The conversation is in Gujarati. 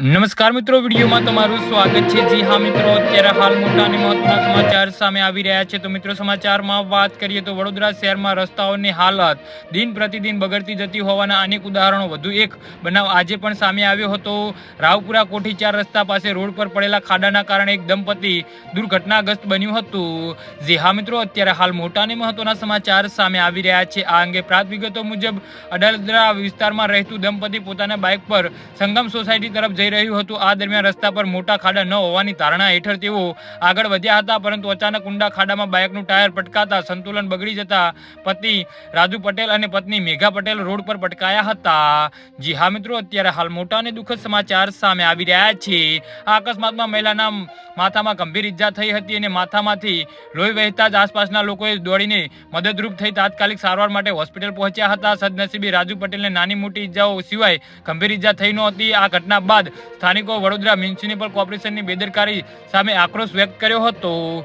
નમસ્કાર મિત્રો, વિડીયોમાં તમારું સ્વાગત છે. જી હા મિત્રો, અત્યારે હાલ મોટા અને મહત્વના સમાચાર સામે આવી રહ્યા છે. તો મિત્રો, સમાચારમાં વાત કરીએ તો વડોદરા શહેરમાં રસ્તાઓની હાલત દિન પ્રતિદિન બગડતી જતી હોવાના અનેક ઉદાહરણો. વધુ એક બનાવ આજે પણ સામે આવ્યો હતો. રાવપુરા કોઠી ચાર રસ્તા પાસે રોડ પર પડેલા ખાડાના કારણે એક દંપતી દુર્ઘટનાગ્રસ્ત બન્યું હતું. જે હા મિત્રો, અત્યારે હાલ મોટા અને મહત્વના સમાચાર સામે આવી રહ્યા છે. આ અંગે પ્રાપ્ત વિગતો મુજબ અડાલદરા વિસ્તારમાં રહેતું દંપતી પોતાના બાઇક પર સંગમ સોસાયટી તરફ જઈ રહ્યું હતું. આ દરમિયાન રસ્તા પર મોટા ખાડા ન હોવાની ધારણા હેઠળ તેઓ આગળ વધ્યા હતા, પરંતુ અચાનક ઊંડા ખાડામાં બાઇકનું ટાયર પટકાતા સંતુલન બગડી જતા પતિ રાજુ પટેલ અને પત્ની મેઘા પટેલ રોડ પર પટકાયા હતા. જી હા મિત્રો, અત્યારે હાલ મોટા અને દુઃખદ સમાચાર સામે આવી રહ્યા છે. આ અકસ્માતમાં મહિલાના માથામાં ગંભીર ઈજા થઈ હતી અને માથામાંથી લોહી વહેતા જ આસપાસના લોકોએ દોડીને મદદરૂપ થઈ તાત્કાલિક સારવાર માટે હોસ્પિટલ પહોંચ્યા હતા. સદનસીબે રાજુ પટેલને નાની મોટી ઈજાઓ સિવાય ગંભીર ઈજા થઈ નહોતી. આ ઘટના બાદ સ્થાનિકો વડોદરા મ્યુનિસિપલ કોર્પોરેશનની બેદરકારી સામે આક્રોશ વ્યક્ત કર્યો હતો.